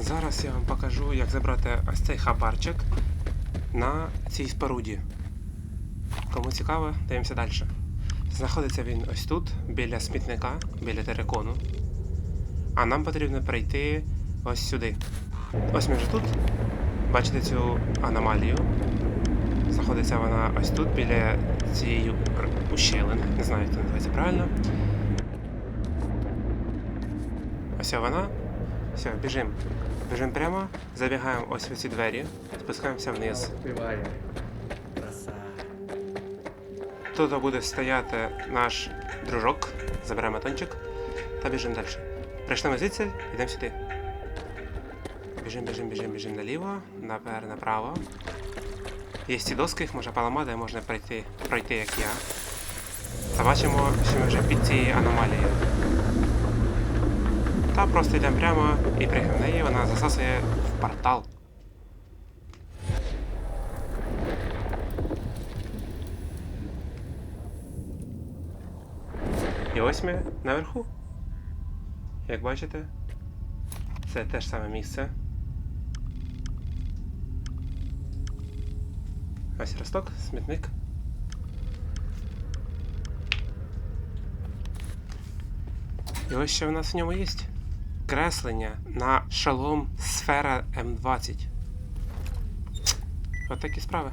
Зараз я вам покажу, як забрати ось цей хабарчик на цій споруді. Кому цікаво, дивимося далі. Знаходиться він ось тут, біля смітника, біля терикону. А нам потрібно прийти ось сюди. Ось ми вже тут. Бачите цю аномалію? Знаходиться вона ось тут, біля цієї ущелини. Не знаю, як це називається правильно. Ось вона. Все, біжимо. Біжимо прямо, забігаємо ось в ці двері, спускаємося вниз. Тут буде стояти наш дружок, заберемо батончик та біжимо далі. Прийшли ми звідси, йдемо сюди. Біжимо, біжимо, біжимо, біжимо наліво, напер, направо. Є ці доски, їх можна поламати, можна пройти, пройти як я. Та бачимо, що ми вже під цією аномалією. Та просто йдемо прямо і в неї, вона засасує в портал. І ось ми наверху. Як бачите, це те ж саме місце. Ось росток, смітник. І ось що в нас в ньому є. Креслення на шалом сфера М20. От справи.